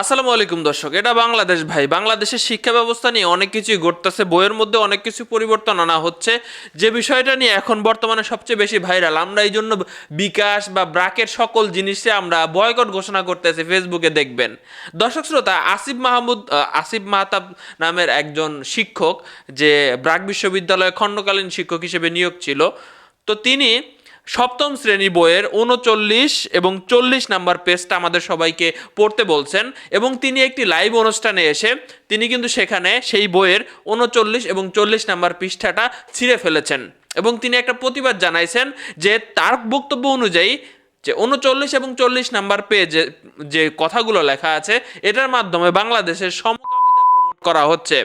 আসসালামু আলাইকুম দর্শক, এটা বাংলাদেশ ভাই। বাংলাদেশের শিক্ষা ব্যবস্থা নিয়ে অনেক কিছুই ঘটতেছে, বইয়ের মধ্যে অনেক কিছু পরিবর্তন আনা হচ্ছে। যে বিষয়টা নিয়ে এখন বর্তমানে সবচেয়ে বেশি ভাইরাল, আমরা এই জন্য বিকাশ বা ব্রাকের সকল জিনিসে আমরা বয়কট ঘোষণা করতেছি, ফেসবুকে দেখবেন। দর্শক শ্রোতা, আসিফ মাহমুদ আসিফ মাহতাব নামের একজন শিক্ষক, যে ব্রাক বিশ্ববিদ্যালয়ে খণ্ডকালীন শিক্ষক হিসেবে নিয়োগ ছিল, তো তিনি সপ্তম শ্রেণি বইয়ের উনচল্লিশ এবং চল্লিশ নাম্বার পেজটা আমাদের সবাইকে পড়তে বলছেন এবং তিনি একটি লাইভ অনুষ্ঠানে এসে তিনি কিন্তু সেখানে সেই বইয়ের উনচল্লিশ এবং চল্লিশ নাম্বার পৃষ্ঠাটা ছিঁড়ে ফেলেছেন। এবং তিনি একটা প্রতিবাদ জানাইছেন যে তার বক্তব্য অনুযায়ী যে উনচল্লিশ এবং চল্লিশ নাম্বার পেজে যে কথাগুলো লেখা আছে, এটার মাধ্যমে বাংলাদেশের সমকামিতা প্রমোট করা হচ্ছে।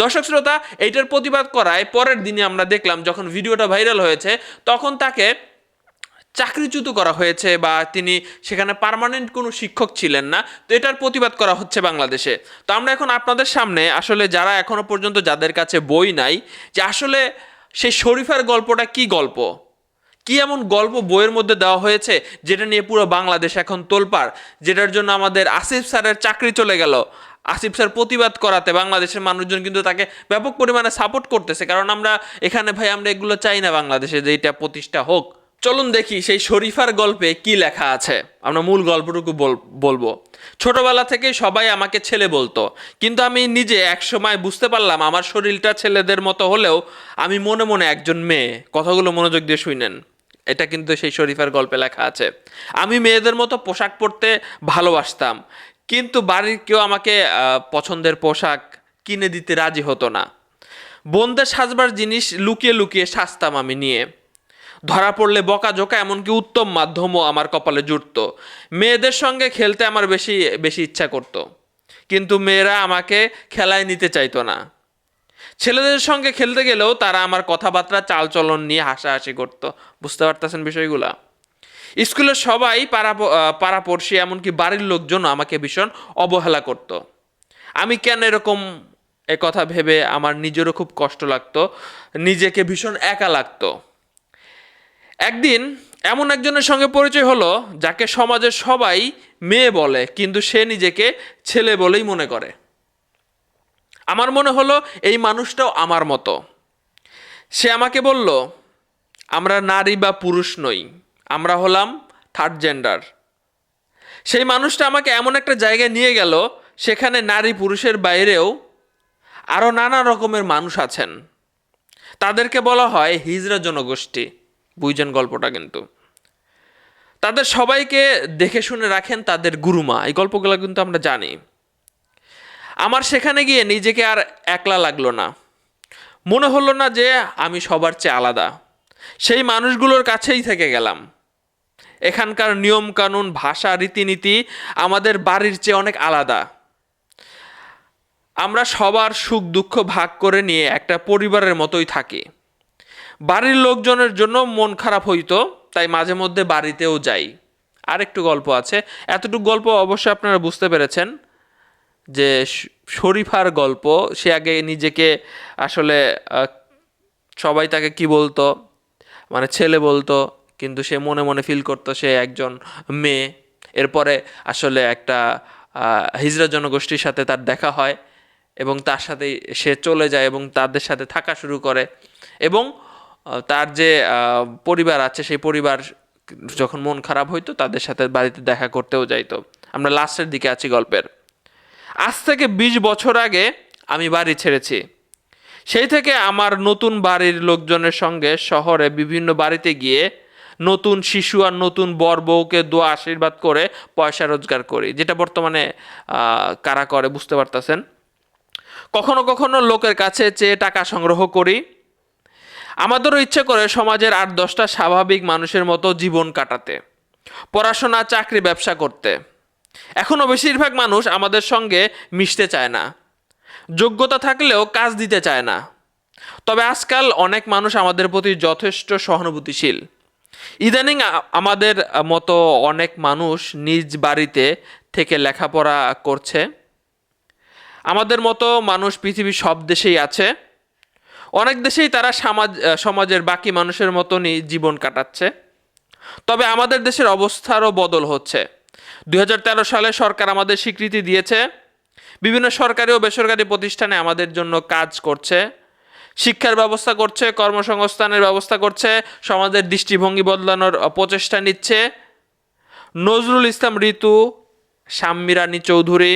দর্শক শ্রোতা, এইটার প্রতিবাদ করায় পরের দিনে আমরা দেখলাম যখন ভিডিওটা ভাইরাল হয়েছে, তখন তাকে চাকরিচ্যুত করা হয়েছে বা তিনি সেখানে পার্মানেন্ট কোনো শিক্ষক ছিলেন না, তো এটার প্রতিবাদ করা হচ্ছে বাংলাদেশে। তো আমরা এখন আপনাদের সামনে আসলে যারা এখনও পর্যন্ত যাদের কাছে বই নাই, যে আসলে সেই শরীফার গল্পটা কি গল্প? কি এমন গল্প বইয়ের মধ্যে দেওয়া হয়েছে যেটা নিয়ে পুরো বাংলাদেশ এখন তোলপাড়, যেটার জন্য আমাদের আসিফ স্যারের চাকরি চলে গেল? আসিফ স্যার প্রতিবাদ করাতে বাংলাদেশের মানুষজন কিন্তু তাকে ব্যাপক পরিমাণে সাপোর্ট করতেছে। কারণ আমরা এখানে ভাই, আমরা এগুলো চাই না বাংলাদেশে যে এটা প্রতিষ্ঠা হোক। চলুন দেখি সেই শরীফার গল্পে কি লেখা আছে। আমরা মূল গল্পটুকু বল- বলব। ছোটবেলা থেকে সবাই আমাকে ছেলে বলতো, কিন্তু আমি নিজে এক সময় বুঝতে পারলাম আমার শরীরটা ছেলেদের মতো হলেও আমি মনে মনে একজন মেয়ে। কথাগুলো মনোযোগ দিয়ে শুনেন। এটা কিন্তু সেই শরীফার গল্পে লেখা আছে। আমি মেয়েদের মতো পোশাক পরতে ভালোবাসতাম, কিন্তু বাড়ির কেউ আমাকে পছন্দের পোশাক কিনে দিতে রাজি হতো না। বোনদের সাজবার জিনিস লুকিয়ে লুকিয়ে সাজতাম আমি নিয়ে। ধরা পড়লে বকাঝোকা এমনকি উত্তম মাধ্যমও আমার কপালে জুটত। মেয়েদের সঙ্গে খেলতে আমার বেশি বেশি ইচ্ছা করতো। কিন্তু মেয়েরা আমাকে খেলায় নিতে চাইতো না। ছেলেদের সঙ্গে খেলতে গেলেও তারা আমার কথাবার্তা, চালচলন নিয়ে হাসাহাসি করতো। বুঝতে পারতেছেন বিষয়গুলা? স্কুলের সবাই পাড়া পাড়াপড়শি এমনকি বাড়ির লোকজন আমাকে ভীষণ অবহেলা করত। আমি কেন এরকম কথা ভেবে আমার নিজেরও খুব কষ্ট লাগতো, নিজেকে ভীষণ একা লাগতো। একদিন এমন একজনের সঙ্গে পরিচয় হলো, যাকে সমাজের সবাই মেয়ে বলে, কিন্তু সে নিজেকে ছেলে বলেই মনে করে। আমার মনে হলো, এই মানুষটাও আমার মতো। সে আমাকে বলল, আমরা নারী বা পুরুষ নই, আমরা হলাম থার্ড জেন্ডার সেই মানুষটা আমাকে এমন একটা জায়গায় নিয়ে গেল, সেখানে নারী পুরুষের বাইরেও আরও নানা রকমের মানুষ আছেন। তাদেরকে বলা হয় হিজড়া জনগোষ্ঠী। বুঝছেন গল্পটা কিন্তু। তাদের সবাইকে দেখে শুনে রাখেন তাদের গুরুমা, এই গল্পগুলো কিন্তু আমরা জানি। আমার সেখানে গিয়ে নিজেকে আর একলা লাগল না। মনে হলো না যে আমি সবার চেয়ে আলাদা। সেই মানুষগুলোর কাছেই থেকে গেলাম। এখানকার নিয়ম কানুন ভাষা, রীতিনীতি আমাদের বাড়ির চেয়ে অনেক আলাদা। আমরা সবার সুখ দুঃখ ভাগ করে নিয়ে একটা পরিবারের মতোই থাকি। বাড়ির লোকজনের জন্য মন খারাপ হইতো, তাই মাঝে মধ্যে বাড়িতেও যাই। আরেকটু গল্প আছে। এতটুকু গল্প অবশ্যই আপনারা বুঝতে পেরেছেন যে শরীফার গল্প, সে আগে নিজেকে আসলে সবাই তাকে কি বলতো মানে ছেলে বলতো, কিন্তু সে মনে মনে ফিল করতো সে একজন মেয়ে। এরপরে আসলে একটা হিজড়া জনগোষ্ঠীর সাথে তার দেখা হয় এবং তার সাথে সে চলে যায় এবং তাদের সাথে থাকা শুরু করে। এবং তার যে পরিবার আছে, সেই পরিবার যখন মন খারাপ হইতো, তাদের সাথে বাড়িতে দেখা করতেও যাইতো। আমরা লাস্টের দিকে আছি গল্পের। আজ থেকে বিশ বছর আগে আমি বাড়ি ছেড়েছি। সেই থেকে আমার নতুন বাড়ির লোকজনের সঙ্গে শহরে বিভিন্ন বাড়িতে গিয়ে নতুন শিশু আর নতুন বর বউকে দোয়া, আশীর্বাদ করে পয়সা রোজগার করি, যেটা বর্তমানে কারা করে বুঝতে পারতেছেন? কখনো কখনো লোকের কাছে চেয়ে টাকা সংগ্রহ করি আমাদেরও ইচ্ছে করে সমাজের আট দশটা স্বাভাবিক মানুষের মতো জীবন কাটাতে, পড়াশোনা, চাকরি, ব্যবসা করতে। এখনও বেশিরভাগ মানুষ আমাদের সঙ্গে মিশতে চায় না, যোগ্যতা থাকলেও কাজ দিতে চায় না। তবে আজকাল অনেক মানুষ আমাদের প্রতি যথেষ্ট সহানুভূতিশীল। ইদানিং আমাদের মতো অনেক মানুষ নিজ বাড়িতে থেকে লেখাপড়া করছে। আমাদের মতো মানুষ পৃথিবীর সব দেশেই আছে। অনেক দেশেই তারা সমাজ সমাজের বাকি মানুষের মতনই জীবন কাটাচ্ছে। তবে আমাদের দেশের অবস্থারও বদল হচ্ছে। দু হাজার তেরো সালে সরকার আমাদের স্বীকৃতি দিয়েছে। বিভিন্ন সরকারি ও বেসরকারি প্রতিষ্ঠানে আমাদের জন্য কাজ করছে। শিক্ষার ব্যবস্থা করছে, কর্মসংস্থানের ব্যবস্থা করছে, সমাজের দৃষ্টিভঙ্গি বদলানোর প্রচেষ্টা নিচ্ছে। নজরুল ইসলাম ঋতু শাম্মিরানী চৌধুরী,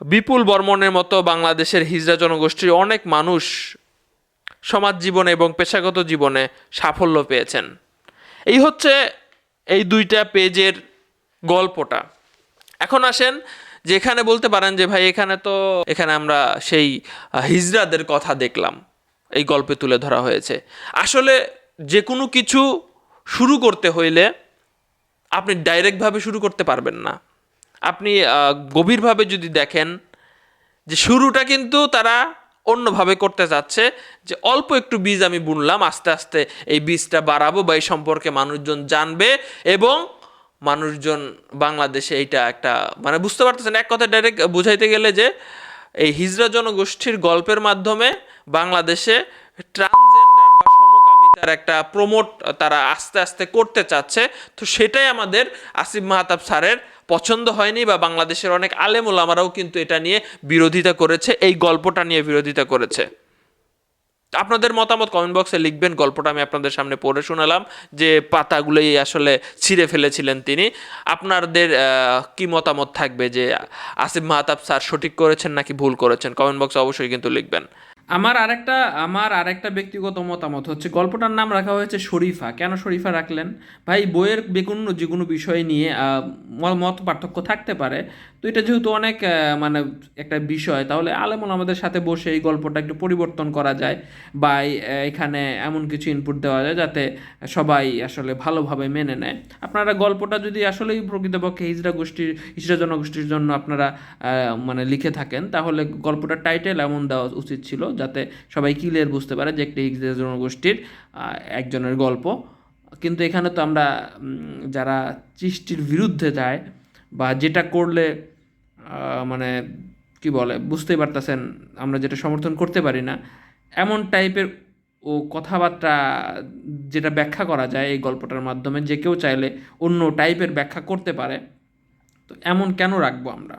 বিপুল বর্মনের মতো বাংলাদেশের হিজড়া জনগোষ্ঠীর অনেক মানুষ সমাজ জীবনে এবং পেশাগত জীবনে সাফল্য পেয়েছেন। এই হচ্ছে এই দুইটা পেজের গল্পটা। এখন আসেন যে এখানে বলতে পারেন যে, ভাই, এখানে তো, এখানে আমরা সেই হিজরাদের কথা দেখলাম। এই গল্পে তুলে ধরা হয়েছে। আসলে যে কোনো কিছু শুরু করতে হইলে আপনি ডাইরেক্টভাবে শুরু করতে পারবেন না। আপনি গভীরভাবে যদি দেখেন যে, শুরুটা কিন্তু তারা অন্যভাবে করতে চাচ্ছে যে অল্প একটু বীজ আমি বুনলাম, আস্তে আস্তে এই বীজটা বাড়াবো বা এই সম্পর্কে মানুষজন জানবে এবং মানুষজন বাংলাদেশে এইটা একটা মানে বুঝতে পারতেছেন, এক কথা ডাইরেক্ট বুঝাইতে গেলে যে এই হিজড়া জনগোষ্ঠীর গল্পের মাধ্যমে বাংলাদেশে ট্রান্সজেন্ডার বা সমকামিতার একটা প্রমোট তারা আস্তে আস্তে করতে চাচ্ছে। তো সেটাই আমাদের আসিফ মাহতাব স্যারের পছন্দ হয়নি বা বাংলাদেশের অনেক আলেম ওলামারাও কিন্তু এটা নিয়ে বিরোধিতা করেছে, এই গল্পটা নিয়ে বিরোধিতা করেছে। আপনাদের মতামত কমেন্ট বক্সে লিখবেন, গল্পটা আমি আপনাদের সামনে পড়ে শোনালাম যে পাতাগুলোই আসলে ছিঁড়ে ফেলেছিলেন তিনি। আপনাদের কি মতামত থাকবে যে আসিফ মাহতাব স্যার সঠিক করেছেন নাকি ভুল করেছেন? কমেন্ট বক্সে অবশ্যই কিন্তু লিখবেন। আমার আরেকটা আমার আরেকটা ব্যক্তিগত মতামত হচ্ছে, গল্পটার নাম রাখা হয়েছে শরীফা। কেন শরীফা রাখলেন? ভাই, বইয়ের বেগুন যে কোনো বিষয় নিয়ে মত পার্থক্য থাকতে পারে তো এটা যেহেতু অনেক মানে একটা বিষয়, তাহলে আলেমন আমাদের সাথে বসে এই গল্পটা একটু পরিবর্তন করা যায় বা এখানে এমন কিছু ইনপুট দেওয়া যায় যাতে সবাই আসলে ভালোভাবে মেনে নেয়। আপনারা গল্পটা যদি আসলেই প্রকৃতপক্ষে হিজড়া গোষ্ঠীর হিজড়া জনগোষ্ঠীর জন্য আপনারা মানে লিখে থাকেন, তাহলে গল্পটার টাইটেল এমন দেওয়া উচিত ছিল যাতে সবাই ক্লিয়ার বুঝতে পারে যে একটি হিজড়া জনগোষ্ঠীর একজনের গল্প। কিন্তু এখানে তো আমরা যারা সৃষ্টির বিরুদ্ধে যায় বা যেটা করলে মানে কি বলে, বুঝতেই পারতেছেন আমরা যেটা সমর্থন করতে পারি না, এমন টাইপের ও কথাবার্তা যেটা ব্যাখ্যা করা যায় এই গল্পটার মাধ্যমে, যে কেউ চাইলে অন্য টাইপের ব্যাখ্যা করতে পারে, তো এমন কেন রাখব আমরা?